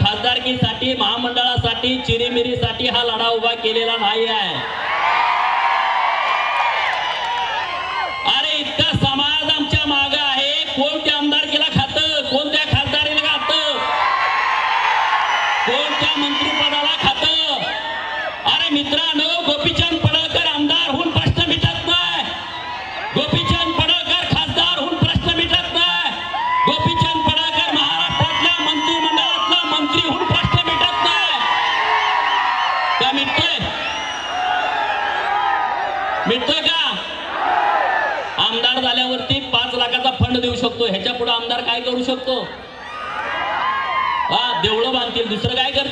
खासदारकीसाठी महामंडळासाठी चिरीमिरीसाठी हा लढा उभा केलेला नाही आहे अरे इतका समाज आमच्या मागे आहे. कोण त्या आमदारकीला खात? कोण त्या खासदारीला खात? कोण मंत्री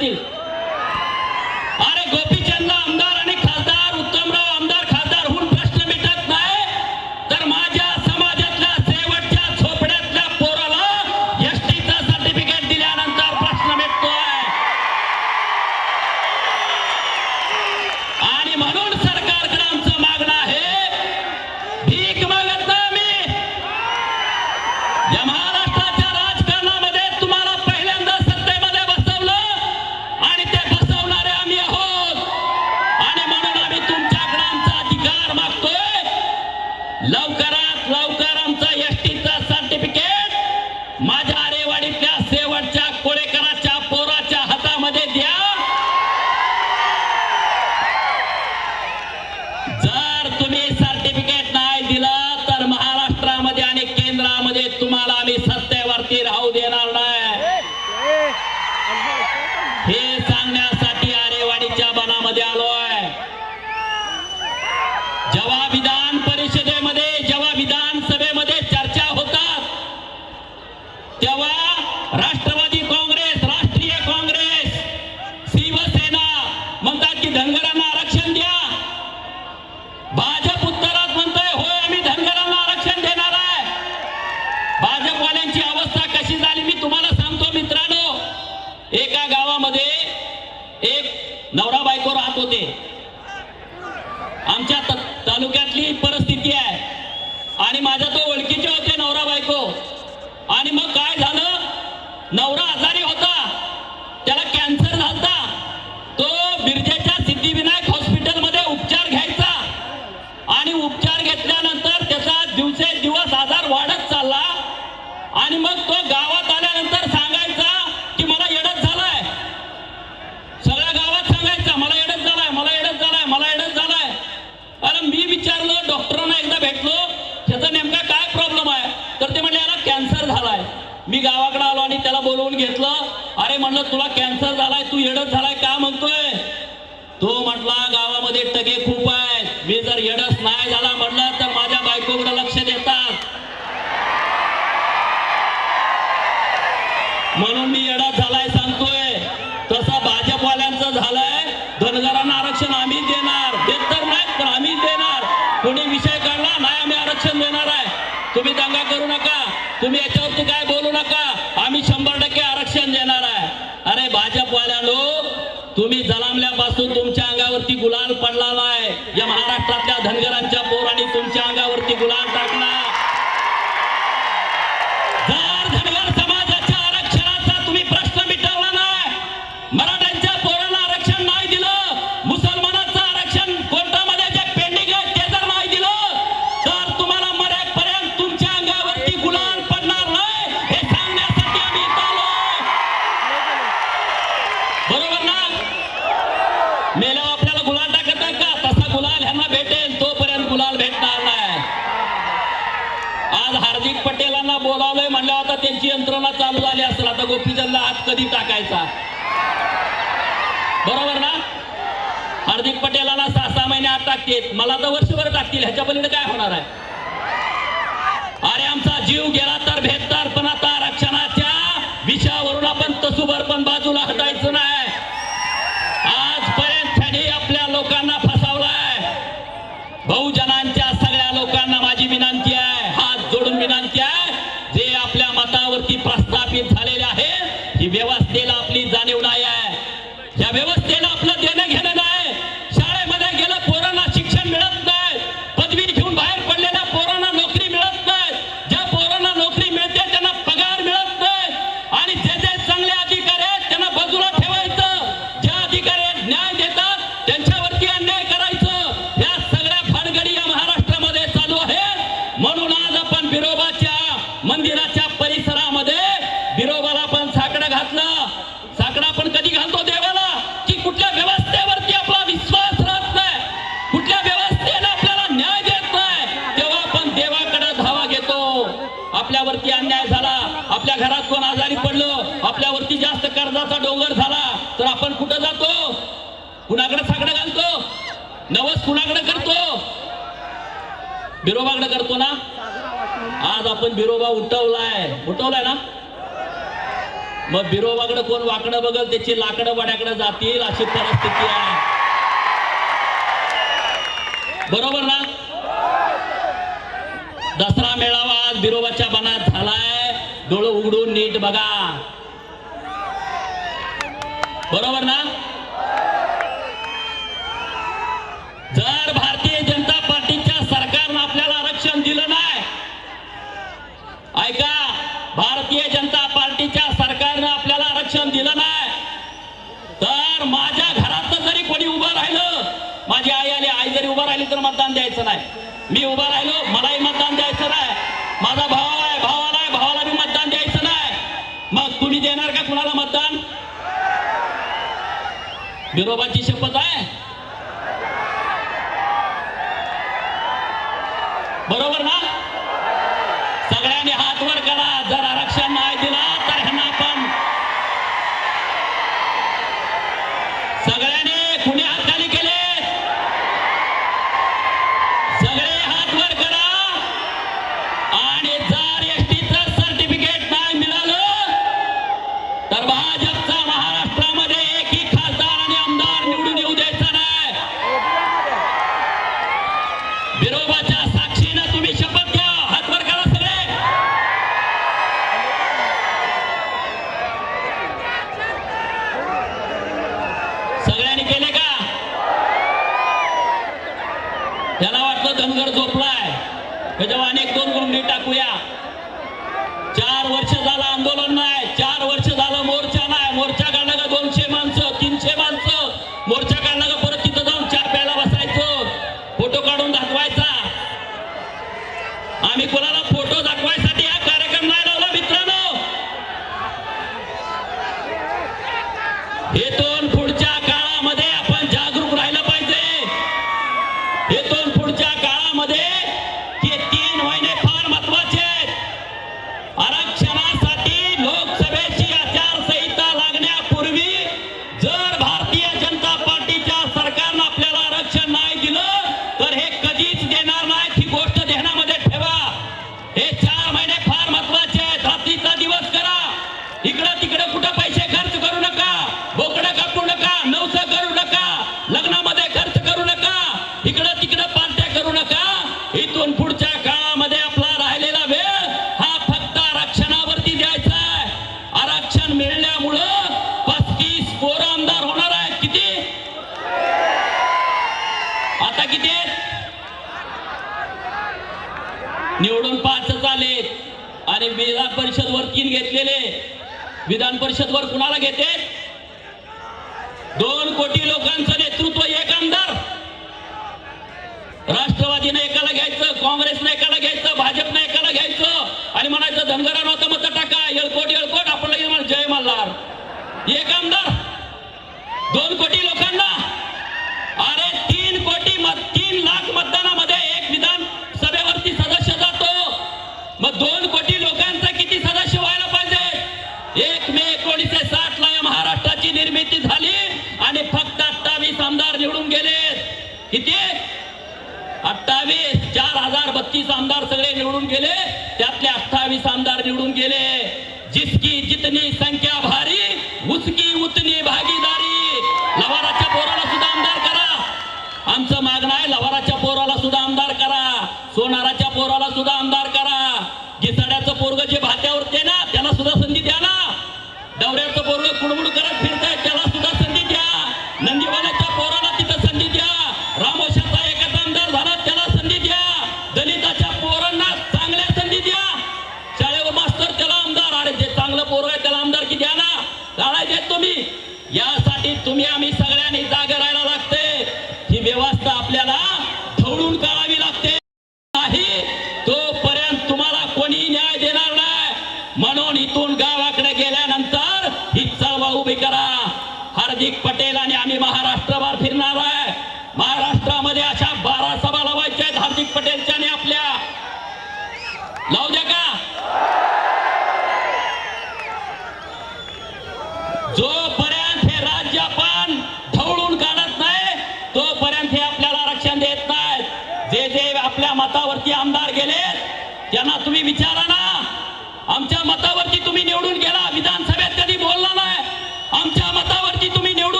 देतील अरे गोपीचंद आमदार आणि खासदार उत्तमराव आमदार खासदार होऊन प्रश्न मिटत नाही. तर माझ्या समाजातल्या शेवटच्या झोपड्यातल्या पोराला एसटीचा सर्टिफिकेट दिल्यानंतर प्रश्न मिटतोय. आणि म्हणून सरकारकडे आमचं मागणं आहे भीक मागत नाही. గంగరమ్మ मी गावाकडे आलो आणि त्याला बोलवून घेतलं. अरे म्हणलं तुला कॅन्सर झालाय तू येडत झालाय का म्हणतोय? तो म्हटला गावामध्ये टगे खूप आहेत. मी जर येडस नाही झाला म्हणलं तर माझ्या बायकोकडे लक्ष पासून तुमच्या अंगावरती गुलाल पडला आहे या महाराष्ट्रातल्या धनगर गोपीजलला चालू झाले असेल आता गोपीचंदला आज कधी टाकायचा? बरोबर ना? हार्दिक पटेलाला सहा सहा महिने आत टाकतील मला तर वर्षभर टाकतील ह्याच्या पर्यंत काय होणार आहे? अरे आमचा जीव गेला तर भेदतार पण आता आरक्षणाच्या विषयावरून आपण तसुभर पण बाजूला हटायचं ya vemos que बिरोबाकडे करतो ना? आज आपण बिरोबा उठवलाय. उठवलाय ना? मग बिरोबाकडे कोण वाकडं बघल त्याची लाकडं वाड्याकडे जातील अशी परिस्थिती आहे. बरोबर ना? दसरा मेळावा आज बिरोबाच्या मनात झालाय. डोळं उघडून नीट बघा. बरोबर ना? तर माझ्या घरातलं जरी कोणी उभं राहिलं माझी आई आली आई जरी उभं राहिली तर मतदान द्यायचं नाही. मी उभा राहिलो मलाही मतदान द्यायचं नाही. माझा भावाला आहे भावाला आहे भावाला मी मतदान द्यायचं नाही. मग तुम्ही देणार का कुणाला मतदान? विरोबाची शपथ आहे. बरोबर ना? पुढच्या काळामध्ये आपला राहिलेला वेळ हा फक्त आरक्षणावरती द्यायचा आरक्षण मिळण्यामुळं पस्तीस पोर आमदार होणार आहेत. किती? आता किती निवडून पाच आले आणि विधान परिषद वर तीन घेतलेले. विधान परिषद वर कुणाला घेते दोन कोटी लोकांचं अठ्ठावीस आमदार सगळे निवडून गेले त्यातले अठ्ठावीस आमदार निवडून गेले. म्हणून इथून गावाकडे गेल्यानंतर ही चळवळ उभी करा. हार्दिक पटेल आणि आम्ही महाराष्ट्रभर फिरणार आहे. महाराष्ट्रामध्ये अशा बारा सभा लावायच्या आहेत हार्दिक पटेल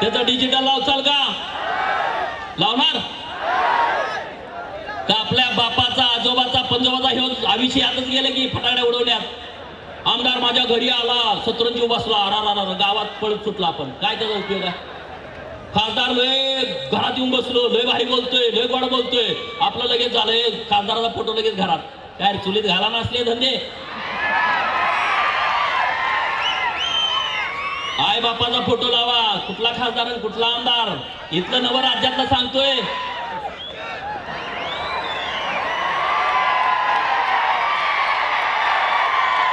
त्याचं डिजिटल लावचाल का? लावणार? का आपल्या बापाचा आजोबाचा पंजोबाचा हे आविषयी आतच गेले की फटाड्या उडवण्यात? आमदार माझ्या घरी आला सतरंजीव बसला आरा गावात पळत सुटला आपण. काय त्याचा उपयोग आहे? खासदार लय घरात येऊन बसलो लय भारी बोलतोय लय गोड बोलतोय. आपलं लगेच झालंय खासदाराचा फोटो लगेच घरात. काय चुलीत घाला नसले धंदे? आई बापाचा फोटो लावा. कुठला खासदार कुठला आमदार? इथलं नवं राज्यातलं सांगतोय.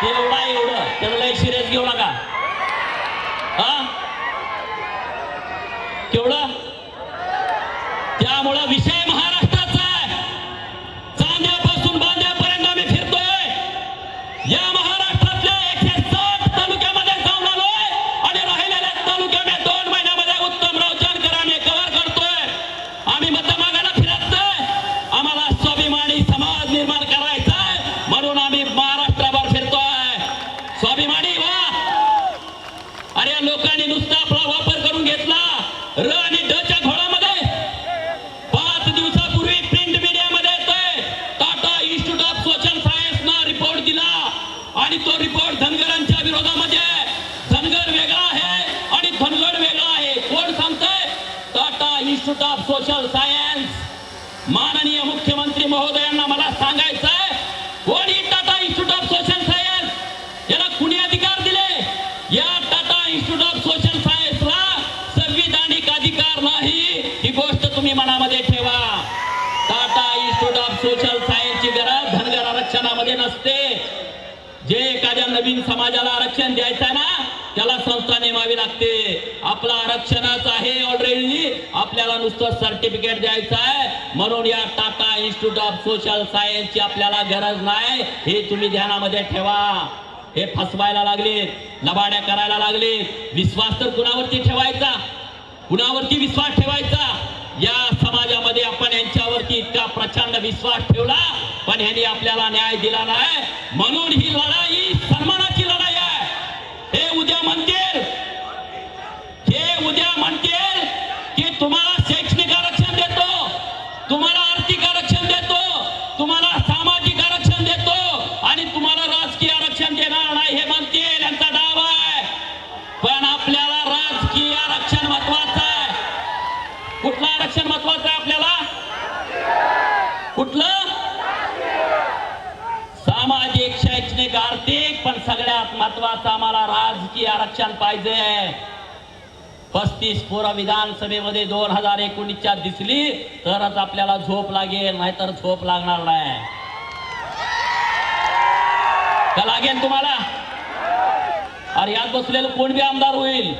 एवढा एवढं. त्याला एक सिरियस घेऊ नका. हा? केवढं? त्यामुळं विषय महाराष्ट्राचा आहे. चांद्यापासून बांद्यापर्यंत आम्ही फिरतोय. या समाजाला आरक्षण द्यायचं आहे ना त्याला संस्था नेमावी लागते. आपला आरक्षणच आहे ऑलरेडी आपल्याला नुसतं सर्टिफिकेट द्यायचं आहे. म्हणून या टाटा इन्स्टिट्यूट ऑफ सोशल सायन्सची आपल्याला गरज नाही. हे तुम्ही ध्यानामध्ये ठेवा. हे फसवायला लागले लबाड्या करायला लागले विश्वास तर कुणावरती ठेवायचा? कुणावरती विश्वास ठेवायचा? या समाजामध्ये आपण यांच्यावरती इतका प्रचंड विश्वास ठेवला पण ह्यांनी आपल्याला न्याय दिला नाही. म्हणून ही लढाई सन्मानाची लढाई आहे हे उद्या म्हणतील हे उद्या म्हणतील की तुम्हाला शैक्षणिक आरक्षण देतो तुम्हाला आर्थिक आरक्षण देतो तुम्हाला सामाजिक आरक्षण देतो आणि तुम्हाला राजकीय आरक्षण देणार नाही हे म्हणतील यांचा डाव आहे पण आपल्याला राजकीय आरक्षण महत्वाचं आहे कुठलं आरक्षण महत्वाचं आहे आपल्याला कुठलं सामाजिक शैक्षणिक आर्थिक पण सगळ्यात महत्वाचं आम्हाला राजकीय आरक्षण पाहिजे. पस्तीस पोरं विधानसभेमध्ये दोन हजार एकोणीसच्या दिसली तरच आपल्याला झोप लागेल नाहीतर झोप लागणार नाही. का लागेल तुम्हाला? अरे यात बसलेलं कोण बी आमदार होईल?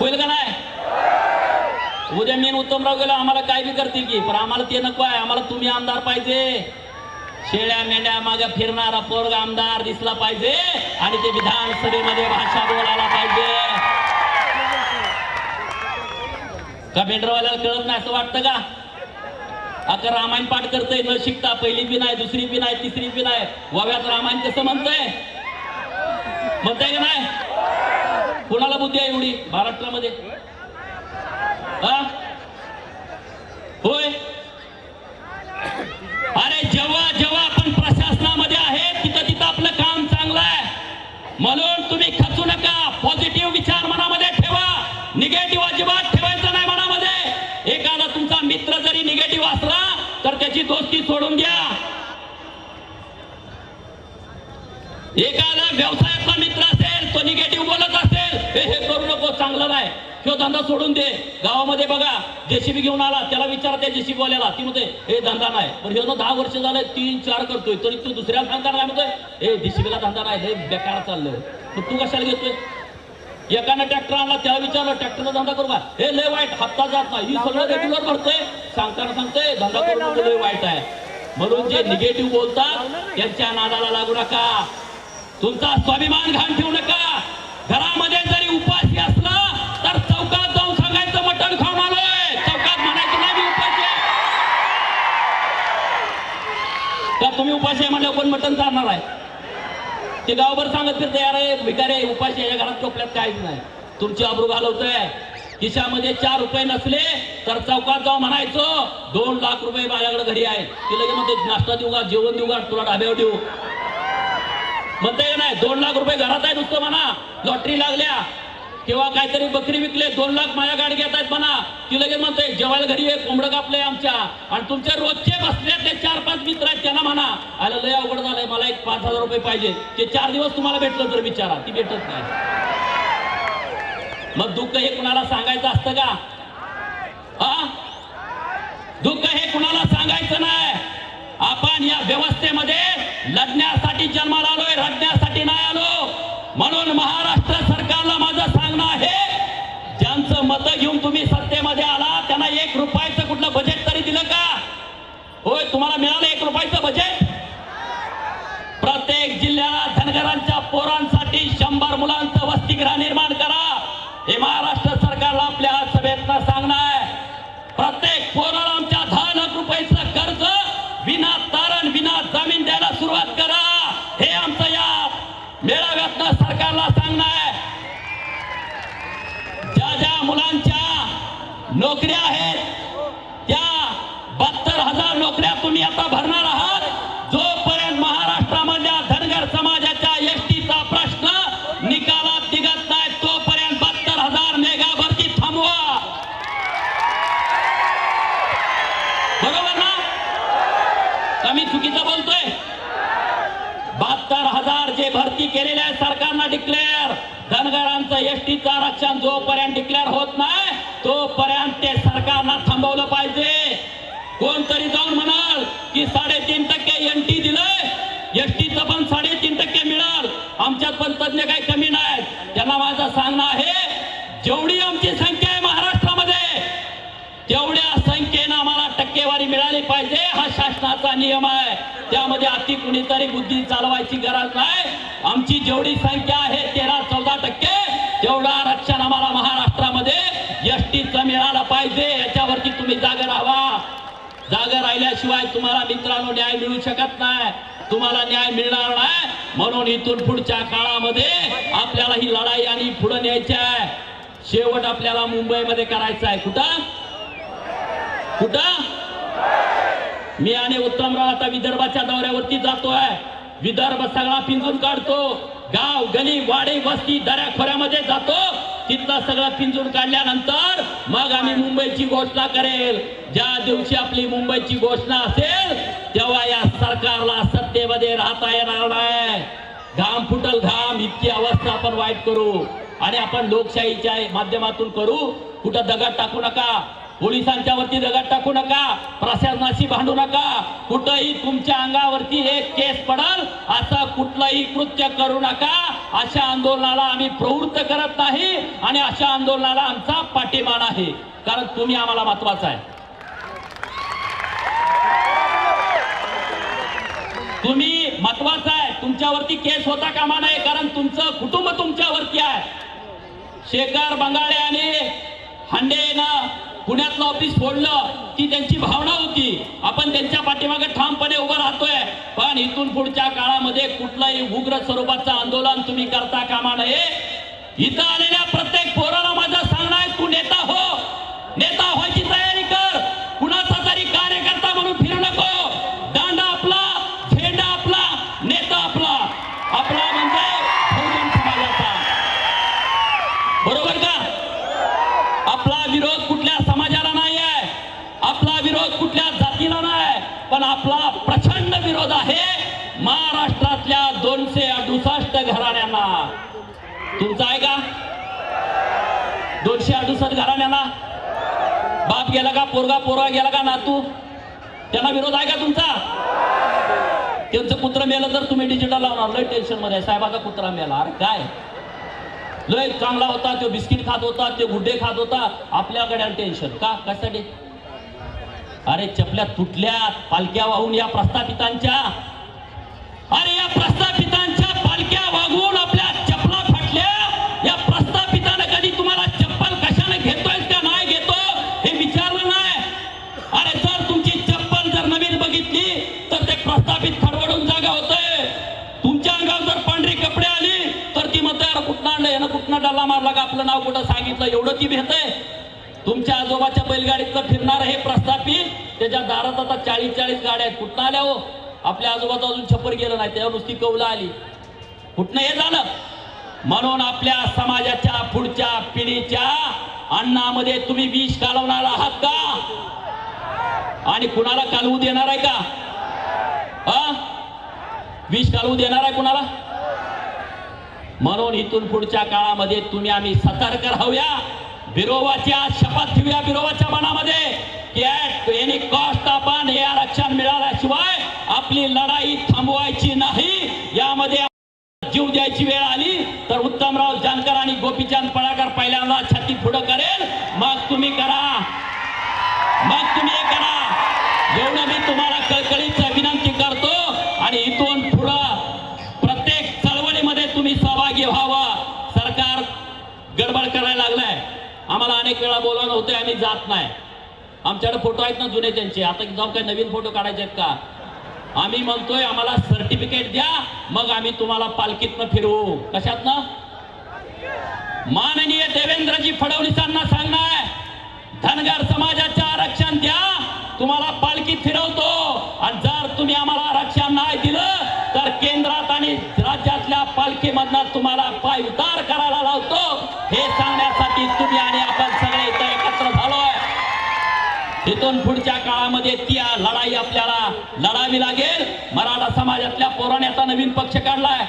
होईल का नाही? उद्या मी उत्तमराव गेलो आम्हाला काय बी करतील की पण आम्हाला ते नको आहे आम्हाला तुम्ही आमदार पाहिजे. शेळ्या मेंढ्या मागे फिरणारा पोरगा आमदार दिसला पाहिजे आणि ते विधानसभेमध्ये भाषा बोलायला पाहिजे. का मेंढरवाल्याला कळत नाही असं वाटतं का? अगं रामायण पाठ करतोय न शिकता पहिली बी नाही दुसरी बी नाही तिसरी बी नाही. वव्यात रामायण कसं म्हणतंय? म्हणताय का नाही? कुणाला बुद्धी आहे एवढी? महाराष्ट्रामध्ये. हा? होय? अरे म्हणून तुम्ही खचू नका. पॉझिटिव्ह विचार मनामध्ये ठेवा. निगेटिव्ह अजिबात ठेवायचं नाही मनामध्ये. एखादा तुमचा मित्र जरी निगेटिव्ह असला तर त्याची दोस्ती सोडून द्या एखादा व्यवसायातला मित्र असेल तो निगेटिव्ह बोलत असेल हे हे करू नको चांगलं नाही. तो धंदा सोडून दे. गावामध्ये बघा जेसीबी घेऊन आला त्याला विचारा त्या जेसीबी बोलायला ती म्हणते हे धंदा नाही. पण हे दहा वर्ष झाले तीन चार करतोय तरी तू दुसऱ्याला सांगता काय म्हणतोय? हे जेसीबीला धंदा नाही हे बेकार चाललंय. मग तू कशाला घेतोय? एकानं ट्रॅक्टर आणला त्याला विचारलं ट्रॅक्टरचा धंदा करू का? हे लय वाईट हप्ता जात नाही. ही सगळं रेग्युलर भरतोय. सांगताना सांगतोय धंदा करू नको लय वाईट आहे. म्हणून जे निगेटिव्ह बोलतात त्यांच्या नादाला लागू नका. तुमचा स्वाभिमान घाण ठेवू नका. घरामध्ये उपाशी आहे म्हणल्यावर कोण मटण चालणार आहे. ते गावभर सांगत फिरते अरे आहे उपाशी आहे, या घरात चोपल्यात काहीच नाही. तुमची अब्रू घालवतोय खिशामध्ये चार रुपये नसले तर चौकात जाऊ म्हणायचो दोन लाख रुपये माझ्याकडे घरी आहे ते लगेच म्हणते नाश्ता देऊ का? जेवण देऊ का? तुला डाब्यावर देऊ म्हणता नाही. दोन लाख रुपये घरात आहे नुसतं म्हणा. लॉटरी लागल्या. किंवा काहीतरी बकरी विकले दोन लाख माझ्या गाडी घेत आहेत म्हणा. ती लगेच म्हणते जेवायला घरी आहे कोंबडं कापलंय आमच्या. आणि तुमच्या रोजचे बसले ते चार पाच मित्र आहेत त्यांना म्हणा आला लय अवघड झालंय मला एक पाच हजार रुपये पाहिजे. ते चार दिवस तुम्हाला भेटलं तर विचारा ती भेटत नाही. मग दुःख हे कुणाला सांगायचं असतं का? हा दुःख हे कुणाला सांगायचं नाही? आपण या व्यवस्थेमध्ये लढण्यासाठी जन्माला आलोय रडण्यासाठी नाही आलो. म्हणून महाराष्ट्र सरकारला माझं सांगणं आहे ज्यांचं मत घेऊन तुम्ही सत्तेमध्ये आला त्यांना एक रुपयाचं कुठलं बजेट तरी दिलं का? होय तुम्हाला मिळालं एक रुपयाचं बजेट प्रत्येक जिल्ह्याला धनगरांच्या पोरांसाठी शंभर मुलांचं वसतिगृह निर्माण करा. हे महाराष्ट्र सरकारला आपल्या सभेत सांगणार प्रत्येक पोराला आमच्या दहा लाख रुपयाचं कर्ज विना तारण विना जामीन द्यायला सुरुवात करा. मुलांच्या नोकऱ्या आहेत. त्या बहात्तर हजार नोकऱ्या तुम्ही आता धनगरांचं एसटीचं आरक्षण जोपर्यंत डिक्लेअर होत नाही तोपर्यंत ते सरकारनं थांबवलं पाहिजे. कोणतरी जाऊन म्हणाल की साडेतीन टक्के एनटी दिलंय एस एसटीचं पण साडेतीन टक्के मिळाल. आमच्यात पण त्यांना माझं सांगणं आहे जेवढी आमची संख्या आहे महाराष्ट्रामध्ये तेवढ्या संख्येनं आम्हाला टक्केवारी मिळाली पाहिजे हा शासनाचा नियम आहे. त्यामध्ये अति कुणीतरी बुद्धी चालवायची गरज नाही. आमची जेवढी संख्या आहे तेरा तेवढं आरक्षण आम्हाला महाराष्ट्रामध्ये एस टीचं मिळालं पाहिजे याच्यावरती तुम्ही जागा राहा जागा राहिल्याशिवाय तुम्हाला मित्रांनो न्याय मिळू शकत नाही तुम्हाला न्याय मिळणार नाही. म्हणून इथून पुढच्या काळामध्ये आपल्याला ही लढाई आणि पुढे न्यायची आहे. शेवट आपल्याला मुंबईमध्ये करायचं आहे. कुठं? कुठं? मी आणि उत्तमराव आता विदर्भाच्या दौऱ्यावरती जातोय. विदर्भ सगळा पिंजून काढतो. गाव गली वाडी वस्ती दऱ्या खोऱ्यामध्ये जातो. तिथलं सगळं पिंजून काढल्यानंतर मग आम्ही मुंबईची घोषणा करेल. ज्या दिवशी आपली मुंबईची घोषणा असेल तेव्हा या सरकारला सत्तेमध्ये राहता येणार नाही. घाम फुटल घाम इतकी अवस्था आपण वाईट करू. आणि आपण लोकशाहीच्या माध्यमातून करू. कुठं दगड टाकू नका. पोलिसांच्या वरती दगड टाकू नका. प्रशासनाशी भांडू नका. कुठंही तुमच्या अंगावरती एक केस पडल असं कुठलंही कृत्य करू नका. अशा आंदोलनाला आम्ही प्रवृत्त करत नाही आणि अशा आंदोलनाला आमचा पाठिंबा आहे कारण तुम्ही आम्हाला महत्त्वाचा आहे. तुम्ही महत्वाचं आहे. तुमच्यावरती केस होता कामा नाही कारण तुमचं कुटुंब तुमच्यावरती आहे. शेखर बंगाळे आणि हांडेनं पुण्यातलं ऑफिस फोडलं ती त्यांची भावना होती. आपण त्यांच्या पाठीमागे ठामपणे उभं राहतोय. पण इथून पुढच्या काळामध्ये कुठलंही उग्र स्वरूपाचं आंदोलन तुम्ही करता कामा नये. इथं आलेल्या प्रत्येक पोराला माझा आपला प्रचंड विरोध आहे. महाराष्ट्रातल्या दोनशे अडुसष्ट घराण्यांना. तुमचा आहे का? दोनशे अडुसष्ट घराण्यांना. बाप गेला का पोरगा पोरगा गेला का नातू? त्यांना विरोध आहे का तुमचा? त्यांचं कुत्र मेलं तर तुम्ही डिजिटल लावणार. लय टेन्शनमध्ये साहेबाचा कुत्रा मेला. अरे काय? लय चांगला होता. तो बिस्किट खात होता ते गुड्डे खात होता. आपल्याकडे टेन्शन का? कशासाठी? अरे चपल्या तुटल्यात पालख्या वाहून या प्रस्थापितांच्या. अरे या प्रस्थापितांच्या पालख्या वागून आपल्या चपला फाटल्या. या प्रस्थापितानं कधी तुम्हाला चप्पल कशाने घेतोय का नाही घेतो हे विचारलं नाही. अरे जर तुमची चप्पल जर नवीन बघितली तर ते प्रस्थापित खडवडून जागा होतंय तुमच्या अंगावर जर पांढरी कपडे आली तर ती म्हणते अरे कुठं आणलं? यानं कुठनं डल्ला मारला का? आपलं नाव कुठं सांगितलं? एवढं ती भेटय तुमच्या आजोबाच्या बैलगाडीतलं फिरणार हे प्रस्थापित त्याच्या दारात आता चाळीस चाळीस गाड्या आहेत. कुठं आल्या हो? आपल्या आजोबाचं अजून छप्पर गेलं नाही त्यावर नुसती कौला आली. कुठनं हे झालं? म्हणून आपल्या समाजाच्या पुढच्या पिढीच्या अन्नामध्ये तुम्ही विष कालवणार आहात का? आणि कुणाला कालवू देणार आहे का? हा? विष कालवू देणार आहे कुणाला? म्हणून इथून पुढच्या काळामध्ये तुम्ही आम्ही सतर्क राहूया. बिरोबाच्या शपथ घेऊया बिरोबाच्या मनामध्ये. की ऍट एनी कॉस्ट आपण हे आरक्षण मिळाल्याशिवाय आपली लढाई थांबवायची नाही. यामध्ये जीव द्यायची वेळ आली तर उत्तमराव जानकर आणि गोपीचंद पळाकर पहिल्यांदा छाती पुढं करेल. मग तुम्ही करा. मग तुम्ही हे करा. एवढं मी तुम्हाला कळकळीत विनंती करतो आणि इथून पुढं प्रत्येक चळवळीमध्ये तुम्ही सहभागी व्हावं सरकार गडबड करायला लागलाय आम्हाला अनेक वेळा बोलवणं होते आम्ही जात नाही. आमच्याकडे फोटो आहेत ना जुने त्यांचे. आता जाऊन काय नवीन फोटो काढायचे आहेत का? आम्ही म्हणतोय आम्हाला सर्टिफिकेट द्या मग आम्ही तुम्हाला पालखीतनं फिरवू. कशातनं? माननीय देवेंद्रजी फडणवीसांना सांगणार धनगर समाजाचे आरक्षण द्या तुम्हाला पालखीत फिरवतो. तुम्ही आम्हाला आरक्षण नाही दिलं तर केंद्रात आणि राज्यातल्या पालखीमधनं तुम्हाला पाय उतार करायला लावतो. हे सांगण्यासाठी तुम्ही आणि आपण सगळे इथं एकत्र झालोय. इथून पुढच्या काळामध्ये ती लढाई आपल्याला लढावी लागेल. मराठा समाजातल्या पोराने आता नवीन पक्ष काढलाय.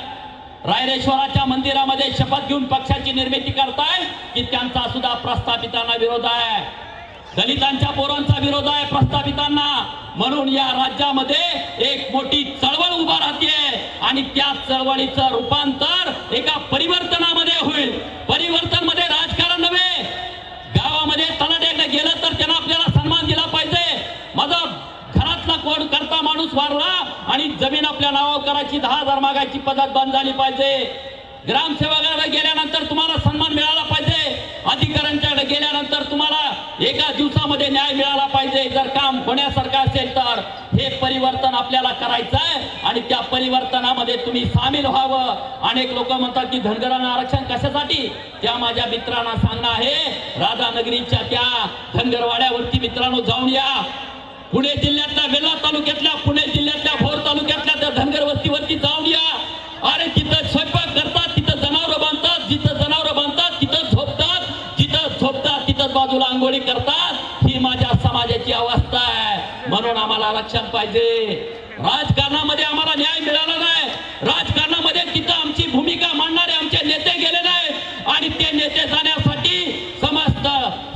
रायरेश्वराच्या मंदिरामध्ये शपथ घेऊन पक्षाची निर्मिती करताय की त्यांचा सुद्धा प्रस्थापितांना विरोध आहे. दलितांच्या पोरांचा विरोध आहे प्रस्थापितांना. म्हणून या राज्यामध्ये एक मोठी चळवळ उभा राहते आणि त्या चळवळीचं रूपांतर एका परिवर्तनामध्ये होईल. परिवर्तनमध्ये राजकारण नव्हे. गावामध्ये तलाट्याकडे गेलं तर त्यांना आपल्याला सन्मान दिला पाहिजे. माझा घरातला कोण करता माणूस वारला आणि जमीन आपल्या नावावर करायची दहा हजार मागायची पद्धत बंद झाली पाहिजे. ग्रामसेवकाला गेल्यानंतर तुम्हाला सन्मान मिळाला पाहिजे. अधिकाऱ्यांच्याकडे गेल्यानंतर तुम्हाला एका दिवसामध्ये न्याय मिळाला पाहिजे. जर काम होण्यासारखं असेल तर हे परिवर्तन आपल्याला करायचं आहे आणि त्या परिवर्तनामध्ये तुम्ही सामील व्हावं. अनेक लोक म्हणतात की धनगरांना आरक्षण कशासाठी? त्या माझ्या मित्रांना सांगणं आहे. राधानगरीच्या त्या धनगरवाड्यावरती मित्रांनो जाऊन या. पुणे जिल्ह्यातल्या वेल्हा तालुक्यातल्या पुणे जिल्ह्यातल्या भोर तालुक्यातल्या त्या धनगर वस्तीवरती जाऊन या. अरे तिथं स्वयंपाक करतात तिथं जनावरं बांधतात जिथं जनावरं बांधतात तिथं झोपतात जिथं झोपतात तिथं बाजूला आंघोळी करतात ही माझ्या समाजाची अवस्था आहे. म्हणून आम्हाला आरक्षण पाहिजे. राजकारणामध्ये आम्हाला न्याय मिळाला नाही. राजकारणामध्ये तिथं आमची भूमिका मांडणारे आमचे नेते गेले नाही. आणि ते नेते जाण्यासाठी समस्त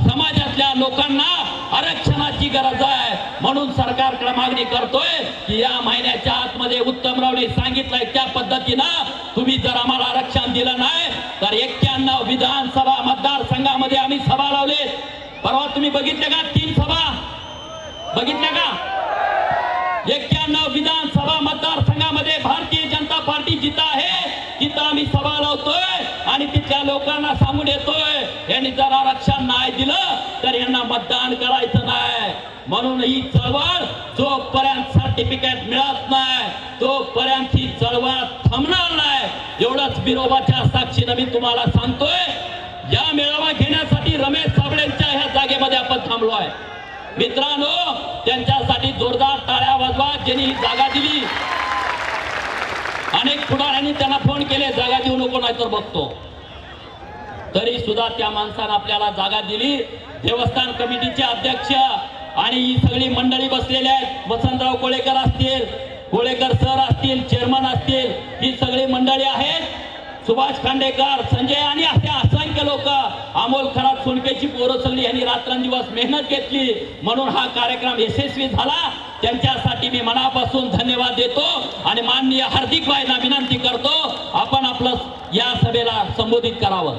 समाजातल्या लोकांना आरक्षणाची गरज आहे. म्हणून सरकारकडे मागणी करतोय की या महिन्याच्या आतमध्ये उत्तमरावने सांगितलंय त्या पद्धतीनं तुम्ही जर आम्हाला आरक्षण दिलं नाही तर एक्क्याण्णव विधानसभा मतदारसंघामध्ये आम्ही सभा लावली. परवा तुम्ही बघितलं का? तीन सभा. बघितल्या का? एक्क्याण्णव विधानसभा मतदारसंघामध्ये भारतीय जनता पार्टी जिथं आहे तिथं आम्ही सभा लावतोय आणि तिथल्या लोकांना सांगून येतोय यांनी जर आरक्षण नाही दिलं तर यांना मतदान करायचं नाही. म्हणून ही चळवळ जोपर्यंत सर्टिफिकेट मिळत नाही तोपर्यंत ही चळवळ थांबणार नाही. एवढंच विरोधाच्या साक्षीनं मी तुम्हाला सांगतोय. ह्या आपण थांबलो आहे मित्रांनो त्यांच्यासाठी जोरदार टाळ्या वाजवा ज्यांनी ही जागा दिली. अनेक पुढाऱ्यांनी त्यांना फोन केले जागा देऊ नको नाही तर बघतो. तरी सुद्धा त्या माणसानं आपल्याला जागा दिली. देवस्थान कमिटीचे अध्यक्ष आणि ही सगळी मंडळी बसलेली आहेत. वसंतराव कोळेकर असतील कोळेकर सर असतील चेअरमन असतील ही सगळी मंडळी आहेत. सुभाष खांडेकर संजय आणि असे असंख्य लोक अमोल खरात सुनकेची पोरं यांनी रात्रंदिवस मेहनत घेतली. म्हणून हा कार्यक्रम यशस्वी झाला. त्यांच्यासाठी मी मनापासून धन्यवाद देतो आणि माननीय हार्दिक भाईंना विनंती करतो आपण आपलं या सभेला संबोधित करावं.